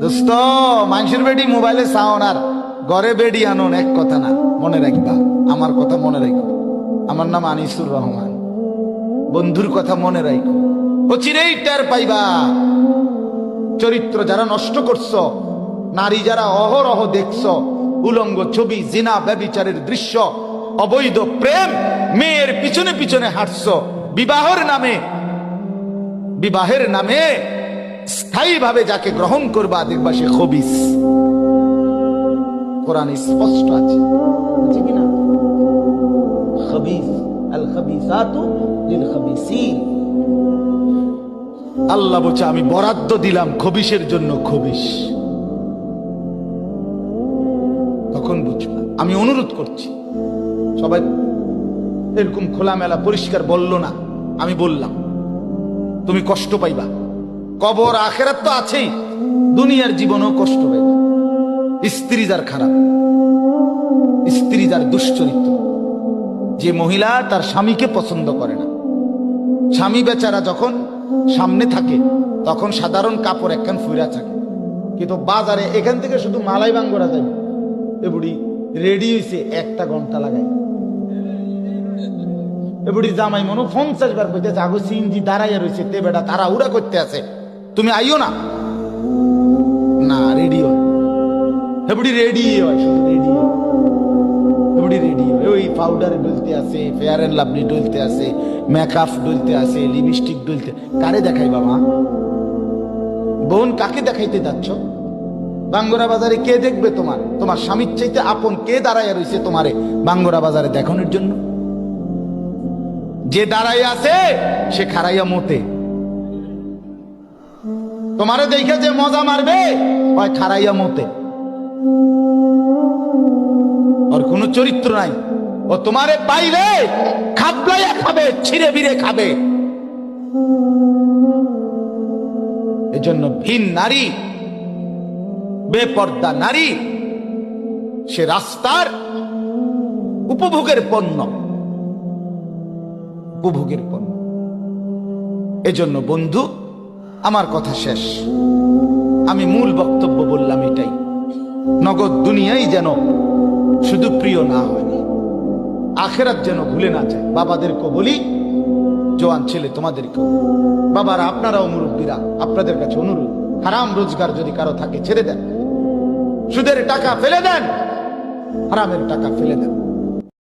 দোস্ত মানুষের বেডি মোবাইলে সাউন আর ঘরে বেডি আনুন, এক কথা না, মনে রাখবা, আমার কথা মনে রাখো। আমার নাম আনিসুর রহমান। বন্ধুর কথা মনে রাখো। ও চিরেই টের পাইবা। চরিত্র যারা নষ্ট করছ, নারী যারা অহরহ দেখছ, উলঙ্গ ছবি, জিনা, ব্যবিচারের দৃশ্য, অবৈধ প্রেম, মেয়ের পিছনে পিছনে হাঁটছো, বিবাহের নামে বিবাহের নামে স্থায়ীভাবে যাকে গ্রহণ করবা, দেখবা খবিস। কোরআন স্পষ্ট আছে। আল্লাহ বলছে, আমি বরাদ্দ দিলাম খবিসের জন্য খবিস। তখন বুঝবা আমি অনুরোধ করছি। সবাই এরকম খোলামেলা, পরিষ্কার বলল না, আমি বললাম। তুমি কষ্ট পাইবা। কবর আখেরাত তো আছেই। দুনিয়ার জীবনও কষ্ট পাইবা স্ত্রী যার খারাপ, স্ত্রী যার দুশ্চরিত্র। যে মহিলা তার স্বামীকে পছন্দ করে না। স্বামী বেচারা যখন সামনে থাকে, তখন সাধারণ কাপড় একখান ফুইরা থাকে। কিন্তু বাজারে এখান থেকে শুধু মালাই বাঙ্গরা যাবে এ বুড়ি রেডি হয়েছে একটা ঘণ্টা লাগাই। এ বুড়ি জামাই মনে পঞ্চাশ বার কইতেছে, আগো সিনজি দাঁড়াইয়া রয়েছে তে বেটা তারা উড়া করতে আছে। তুমি আইও না? না রেডি হয়। হে বুড়ি রেডি হয়। রেডি শুধু রেডি হয়। ওই পাউডার ডলতে আছে ফেয়ার এন্ড লাভলি ডলতে আছে মেকআপ ডলতে আছে লিপস্টিক ডলতে কারে দেখাই বাবা? বোন কাকে দেখাইতে যাচ্ছ? বাঙ্গরা বাজারে কে দেখবে তোমার? তোমার স্বামীর চাইতে আপন কে দাঁড়াইয়া রয়েছে তোমারে বাঙ্গরা বাজারে দেখানোর জন্য? যে দাঁড়াইয়া আছে, সে খারাইয়া মতে তোমারে দেখে যে মজা মারবে হয় খারাইয়া মতে ওর কোনো চরিত্র নাই। ও তোমারে পাইলে খাবলাইয়া খাবে, ছিঁড়ে বিড়ে খাবে। এজন্য ভিন নারী, বেপর্দা নারী, সে রাস্তার উপভোগের পণ্য। উপভোগের পণ্য। এজন্য বন্ধু আমার কথা শেষ। আমি মূল বক্তব্য বললাম এটাই। নগদ দুনিয়াই যেন শুধু প্রিয় না হয়। আখেরাত যেন ভুলে না যায়। বাবাদেরকে বলি, জোয়ান ছেলে তোমাদেরকেও। বাবারা, আপনারাও মুরব্বীরা, আপনাদের কাছে অনুরোধ। হারাম রোজগার যদি কারও থাকে, ছেড়ে দেন। সুদের টাকা ফেলে দেন। হারামের টাকা ফেলে দেন।